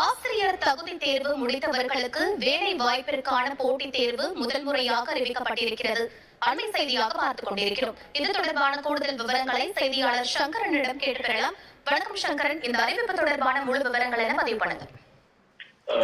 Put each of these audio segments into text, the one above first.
ஆசிரியர் தகுதி தேர்வு முடித்தவர்களுக்கு வேலை வாய்ப்பிற்கான போட்டித் தேர்வு முதல் முறையாக அறிவிக்கப்பட்டிருக்கிறது. அண்மை செய்தியாக பார்த்துக் கொண்டிருக்கிறோம். இது தொடர்பான கூடுதல் விவரங்களை செய்தியாளர் சங்கரனிடம் கேட்டு பெறலாம் வணக்கம் சங்கரன். இந்த அறிவிப்பு தொடர்பான முழு விவரங்களை என பதிவு பண்ணுங்க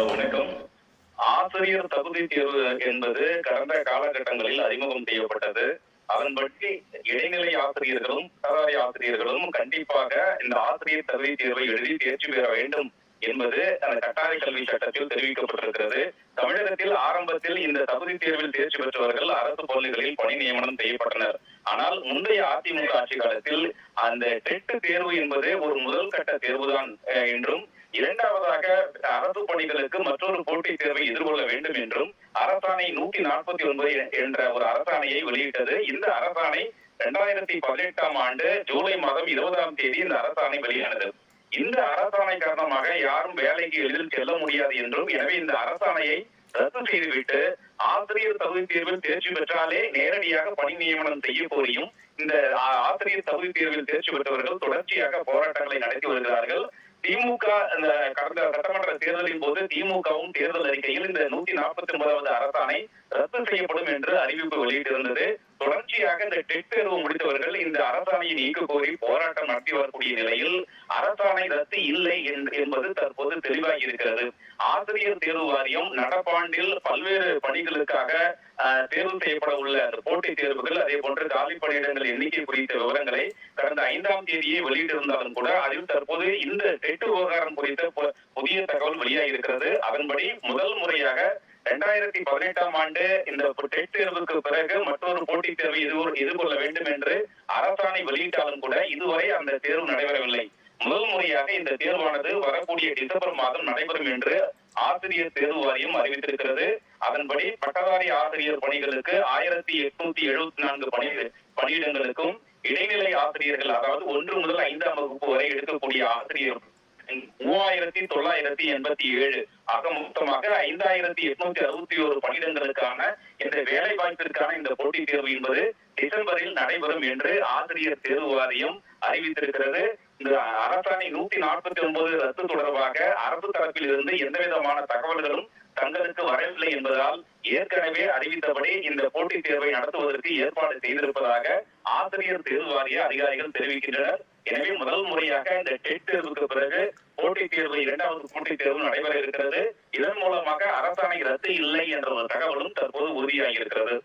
வணக்கம். ஆசிரியர் தகுதி தேர்வு என்பது கடந்த காலகட்டங்களில் அறிமுகம் செய்யப்பட்டது. அதன்படி இடைநிலை ஆசிரியர்களும் பட்டதாரி ஆசிரியர்களும் கண்டிப்பாக இந்த ஆசிரியர் தகுதி தேர்வை எழுதி தேர்ச்சி பெற வேண்டும் என்பது அந்த கட்டாய கல்வி சட்டத்தில் தெரிவிக்கப்பட்டிருக்கிறது. தமிழகத்தில் ஆரம்பத்தில் இந்த தகுதி தேர்வில் தேர்ச்சி பெற்றவர்கள் அரசு பள்ளிகளில் பணி நியமனம் செய்யப்பட்டனர். ஆனால் முந்தைய அதிமுக ஆட்சி காலத்தில் அந்த டெட் தேர்வு என்பது ஒரு முதல் கட்ட தேர்வுதான் என்றும் இரண்டாவதாக அரசு பணிகளுக்கு மற்றொரு போட்டித் தேர்வை எதிர்கொள்ள வேண்டும் என்றும் அரசாணை நூத்தி நாற்பத்தி ஒன்பது என்ற ஒரு அரசாணையை வெளியிட்டது. இந்த அரசாணை இரண்டாயிரத்தி பதினெட்டாம் ஆண்டு ஜூலை மாதம் இருபதாம் தேதி இந்த அரசாணை வெளியானது. இந்த அரசாணை காரணமாக யாரும் வேலைக்கு எளிதில் செல்ல முடியாது என்றும் எனவே இந்த அரசாணையை ரத்து செய்துவிட்டு ஆசிரியர் தகுதி தேர்வில் தேர்ச்சி பெற்றாலே நேரடியாக பணி நியமனம் செய்ய கோரியும் இந்த ஆசிரியர் தகுதி தேர்வில் தேர்ச்சி பெற்றவர்கள் தொடர்ச்சியாக போராட்டங்களை நடத்தி வருகிறார்கள். திமுக இந்த கடந்த சட்டமன்ற தேர்தலின் போது திமுகவும் தேர்தல் அறிக்கையில் இந்த நூத்தி நாற்பத்தி ஒன்பதாவது அரசாணை ரத்து செய்யப்படும் என்று அறிவிப்பு வெளியிட்டிருந்தது. தொடர்ச்சியாக இந்த டெட் தேர்வு முடித்தவர்கள் இந்த அரசாணையை நீக்க கோரி போராட்டம் நடத்தி வரக்கூடிய நிலையில் அரசாணை ரத்து இல்லை என்று- என்பது தற்போது தெளிவாகி இருக்கிறது. ஆசிரியர் தேர்வு வாரியம் நடப்பாண்டில் பல்வேறு பணிகளுக்காக ஆஹ், தேர்வு செய்யப்பட உள்ள போட்டித் தேர்வுகள் அதே போன்று காலி பணியிடங்கள் எண்ணிக்கை குறித்த விவரங்களை கடந்த ஐந்தாம் தேதியை வெளியிட்டிருந்தாலும் கூட அதில் தற்போது இந்த டெட் விவகாரம் குறித்த புதிய தகவல் வெளியாகி இருக்கிறது அதன்படி முதல் முறையாக இரண்டாயிரத்தி பதினெட்டாம் ஆண்டு இந்த டெட் தேர்வுக்கு பிறகு மற்றொரு போட்டித் தேர்வை இது எதிர்கொள்ள வேண்டும் என்று அரசாணை வெளியிட்டாலும் கூட இதுவரை அந்த தேர்வு நடைபெறவில்லை. முதல் முறையாக இந்த தேர்வானது வரக்கூடிய டிசம்பர் மாதம் நடைபெறும் என்று ஆசிரியர் தேர்வு வாரியம் அறிவித்திருக்கிறது. அதன்படி பட்டதாரி ஆசிரியர் பணிகளுக்கு ஆயிரத்தி எட்நூத்தி எழுபத்தி நான்கு பணி பணியிடங்களுக்கும் இடைநிலை ஆசிரியர்கள் அதாவது ஒன்று முதல் ஐந்தாம் வகுப்பு வரை எடுக்கக்கூடிய ஆசிரியர் மூவாயிரத்தி தொள்ளாயிரத்தி எண்பத்தி ஏழு. ஆக மொத்தமாக ஐந்தாயிரத்தி எட்நூத்தி அறுபத்தி ஒரு பணியிடங்களுக்கான இந்த வேலை வாய்ப்பிற்கான இந்த போட்டித் தேர்வு என்பது டிசம்பரில் நடைபெறும் என்று ஆசிரியர் தேர்வு வாரியம் அறிவித்திருக்கிறது. இந்த அரசாணை நூத்தி நாற்பத்தி ஒன்பது ரத்து தொடர்பாக அரசு தரப்பில் இருந்து எந்த விதமான தகவல்களும் தங்களுக்கு வரவில்லை என்பதால் ஏற்கனவே அறிவித்தபடி இந்த போட்டித் தேர்வை நடத்துவதற்கு ஏற்பாடு செய்திருப்பதாக ஆசிரியர் தேர்வு வாரிய அதிகாரிகள் தெரிவிக்கின்றனர். எனவே முதல் முறையாக இந்த டெட் தேர்வுக்கு பிறகு போட்டித் தேர்வு இரண்டாவது போட்டித் தேர்வு நடைபெற இருக்கிறது. இதன் மூலமாக அரசாணை ரத்து இல்லை என்ற ஒரு தகவலும் தற்போது உறுதியாகி இருக்கிறது.